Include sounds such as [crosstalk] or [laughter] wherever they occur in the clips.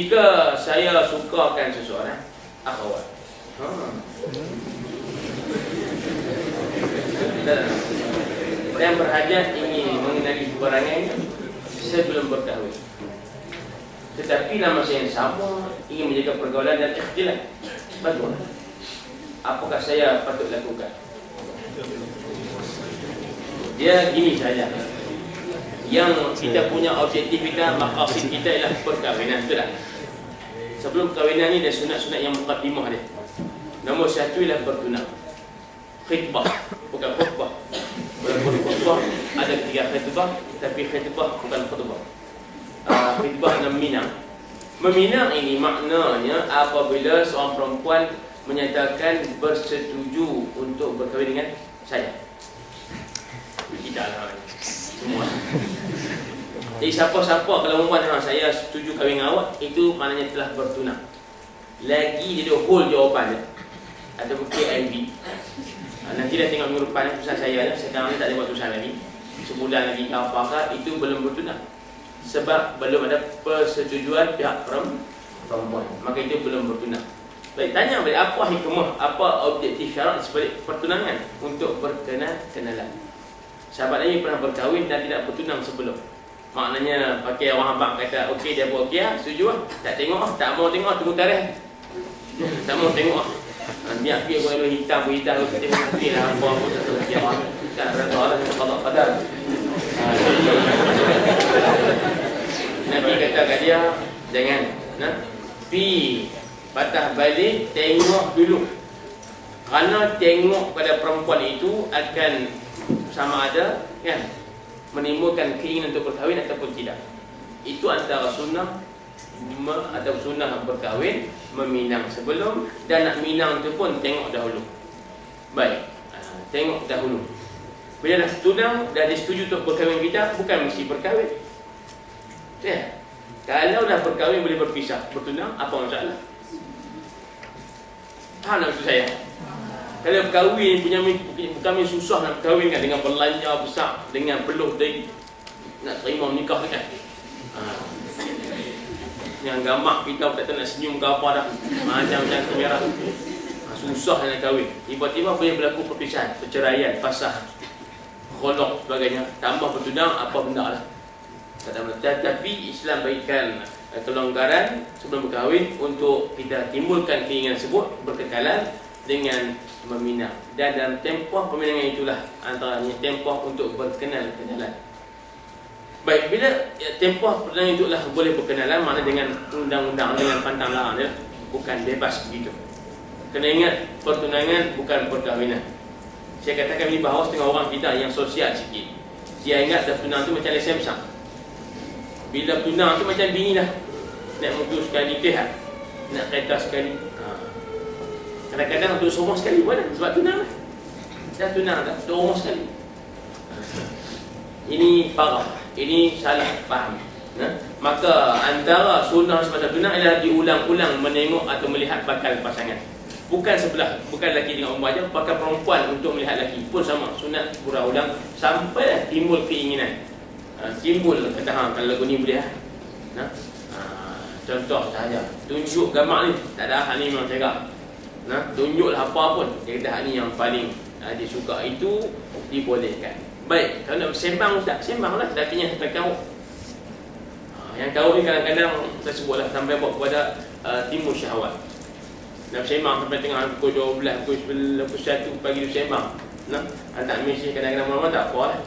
Jika saya sukakan seseorang Akhwat ha. Yang berhajat ingin mengenali perangai Sebelum berkahwin Tetapi nama saya yang sama Ingin menjaga pergaulan dan ikhtilat Bagaimana? Apakah saya patut lakukan? Dia gini saja yang kita punya objektif kita, maksud kita ialah perkahwinan, betul tak? Sebelum perkahwinan ni ada sunat-sunat yang mukadimah dia. Nombor satu ialah bertunang. Khidbah, bukan khutbah. Walaupun khutbah ada tiga khidbah, tapi khidbah bukan khutbah. Uh, khidbah dan minang. Meminang ini maknanya apabila seorang perempuan menyatakan bersetuju untuk berkahwin dengan saya. Tidak lah semua. Jadi siapa-siapa kalau perempuan dengan saya setuju kahwin dengan awak, itu maknanya telah bertunang. Lagi dia ada hold jawapan dia. Ataupun KIV. Ha, nanti dah tengok minggu depan tulisan saya Sekarang ni tak ada buat tulisan lagi. Sebulan lagi ke apakah, itu belum bertunang. Sebab belum ada persetujuan pihak perempuan. Maka itu belum bertunang. Baik, tanya balik apa hikmah, apa objektif syarat sebalik pertunangan untuk berkenal-kenalan. Sahabat Nabi pernah berkahwin dan tidak bertunang sebelum. Maknanya pakai orang abang kata okey dia buat okey ah, setuju ah. Tak tengok ah, tak mau tengok tunggu tarikh. [laughs] Tak mau tengok ah. Biar dia buat hitam pun hitam tengok nanti lah apa apa satu dia ah. Tak rasa Allah qada qadar. Nabi kata kat dia jangan nah pi patah balik tengok dulu. Kerana tengok pada perempuan itu akan sama ada kan menimbulkan keinginan untuk berkahwin ataupun tidak. Itu antara sunnah atau sunnah berkahwin meminang sebelum dan nak minang tu pun tengok dahulu. Baik. Uh, tengok dahulu. Bila dah tunang dah disetujui untuk berkahwin kita bukan mesti berkahwin. Ya. Kalau dah berkahwin boleh berpisah, bertunang apa masalah? Faham maksud saya? Kalau berkahwin punya kami susah nak berkahwin kan dengan belanja besar dengan peluh dari nak terima nikah kan. Ha. Yang gamak kita tak nak senyum ke apa dah. Macam-macam kamera. Ha, susah nak kahwin. Tiba-tiba boleh berlaku perpisahan, perceraian, fasah, kholok sebagainya. Tambah bertunang apa benda lah. Tetapi Islam bagikan eh, kelonggaran sebelum berkahwin untuk kita timbulkan keinginan sebut berkekalan dengan meminang. Dan dalam tempoh peminangan itulah antaranya tempoh untuk berkenal-kenalan baik bila ya, tempoh perkenalan itulah boleh berkenalan mana dengan undang-undang dengan pantang larang dia bukan bebas begitu. Kena ingat pertunangan bukan perkahwinan. Saya katakan ini bahawa setengah orang kita yang sosial sikit. Dia ingat dah tunang tu macam lesen besar bila tunang tu macam bini lah nak mutu sekali kehat nak kereta sekali Kadang-kadang dua rumah sekali pun Sebab tunang lah. Dah tunang dah Dua rumah sekali. Ini parah Ini salah faham. Nah? Maka antara sunnah semasa tunang Adalah diulang-ulang menengok atau melihat bakal pasangan. Bukan sebelah Bukan lelaki dengan umur aja Pakai perempuan untuk melihat lelaki. Pun sama Sunat ulang-ulang Sampai timbul keinginan. Ha, Timbul kata ha, Kalau lagu ni boleh lah. Nah? ha, Contoh sahaja. Tunjuk gambar ni Tak ada hal ni memang cakap nah, tunjuklah apa pun dia kata ni yang paling uh, dia suka itu dibolehkan. Baik kalau nak bersembang ustaz sembanglah yang sampai kau uh, yang kau ni kadang-kadang saya sebutlah sampai buat kepada uh, timur syahwat. Nak bersembang sampai tengah pukul 12 pukul 11 pukul 1 pagi bersembang. Nah tak mesti kadang-kadang malam tak apa lah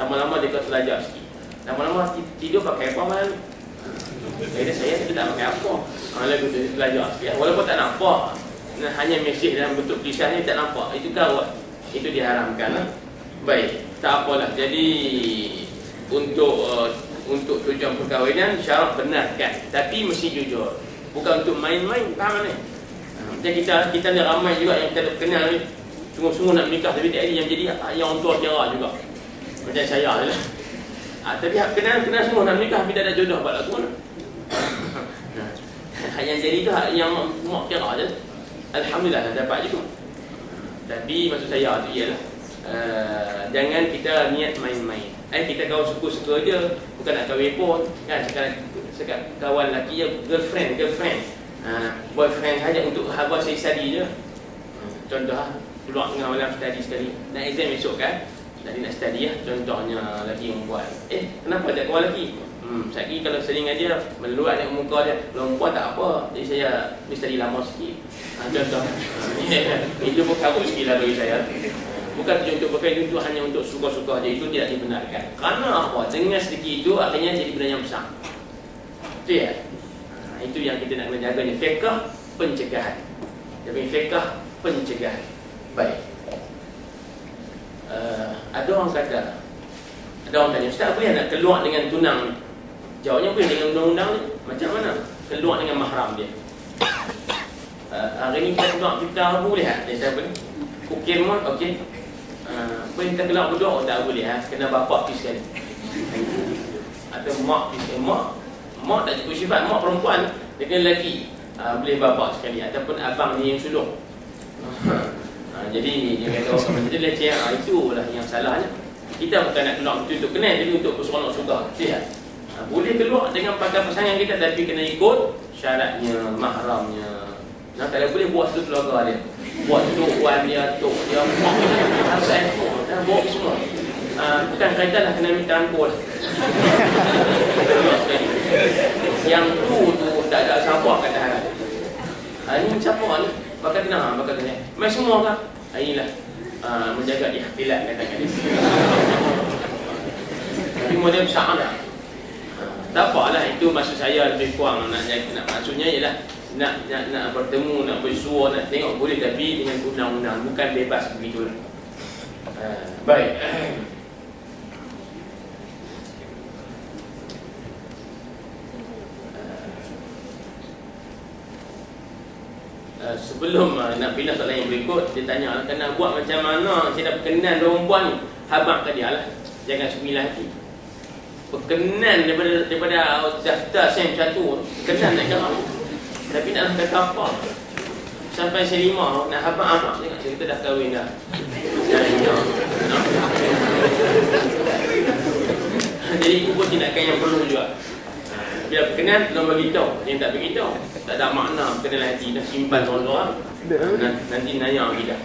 lama-lama dia kau selajar sikit. Lama-lama tidur pakai apa malam jadi saya tidak pakai apa. Kalau tu belajar sikit Walaupun tak nampak hanya mesej dalam bentuk tulisan ni tak nampak. Itu kawat itu diharamkan lah. baik tak apalah. Jadi untuk uh, untuk tujuan perkahwinan syarat benarkan tapi mesti jujur. Bukan untuk main-main faham ni? Ha, macam kita kita ni ramai juga yang kita kenal ni. Sungguh-sungguh nak menikah tapi dia yang jadi yang orang tua kira juga. Macam saya lah. Ha, tapi kenal kenal semua nak menikah tapi tak ada jodoh buat lagu mana [coughs] yang jadi tu yang mak kira je Alhamdulillah dah dapat juga. Tapi maksud saya tu ialah uh, Jangan kita niat main-main. Eh kita kau suku-suku je Bukan nak kahwin pun. Kan sekarang, sekat kawan lelaki ya girlfriend girlfriend. Ha, boyfriend saja untuk habis saya study je. Ha, contoh keluar tengah malam study sekali. Nak exam esok kan jadi nak study ya contohnya lelaki yang buat. Eh kenapa tak kawan lelaki Hmm, saya kalau sering dia meluat dengan muka dia. Perempuan tak apa jadi saya mesti lama sikit. Ha, contoh. Ha, [laughs] itu pun kabut sikit lah bagi saya. Bukan untuk pakai itu hanya untuk suka-suka saja itu tidak dibenarkan. Kerana apa? Dengan sedikit itu akhirnya jadi benda yang besar. Itu ya? Ha, itu yang kita nak kena jaga ni. Fiqah pencegahan. Jadi fiqah pencegahan. Baik. Uh, ada orang kata ada orang tanya Ustaz boleh nak keluar dengan tunang ni Jawabnya boleh dengan undang-undang ni? Macam mana? Keluar dengan mahram dia. Uh, [coughs] Hari ni kita keluar kita boleh tak? Dia siapa ni? Ukir mohon, okey. Uh, Boleh kita keluar berdua? Oh tak boleh ha? Kena bapak pergi sekali. [laughs] Atau mak pergi sekali. Mak Mak tak cukup sifat. Mak perempuan Dia kena lelaki. Uh, Boleh bapak sekali. Ataupun abang ni yang sulung [laughs] uh, Jadi dia kata oh, Macam tu leceh Itulah yang salahnya. Kita bukan nak keluar untuk kenal Tapi untuk seronok suka Sihat Boleh keluar dengan pakai pasangan kita tapi kena ikut syaratnya, mahramnya. Nah, tak boleh buat satu keluarga dia. Buat tu, wan dia, tu, dia, mak dia, harus ekor, dah bawa semua. Ha, bukan kaitan lah kena minta angkul. Yang tu tu tak ada siapa kata harap. Ha, ini siapa ni? Bakal tenang, bakal tenang. Mai semua kan? Ha, inilah. Ha, menjaga ikhtilat kata-kata. Tapi model besar tak? Tak apalah itu maksud saya lebih kurang nak nak, nak maksudnya ialah nak nak nak bertemu nak bersua nak tengok boleh tapi dengan undang-undang. Bukan bebas begitu. Uh, baik. Uh, sebelum uh, nak pindah soalan yang berikut dia tanya kena buat macam mana? Saya dah berkenan perempuan ni. Habaq ke dia lah jangan semilah hati berkenan daripada daripada daftar saya macam tu. Berkenan nak jalan tapi nak kata apa sampai saya lima nak habak-habak tengok kita dah kahwin dah. Jadi itu pun tindakan yang perlu juga. Bila berkenan kena beritahu yang tak beritahu tak ada makna berkenan hati dah simpan seorang-seorang nanti nanya kita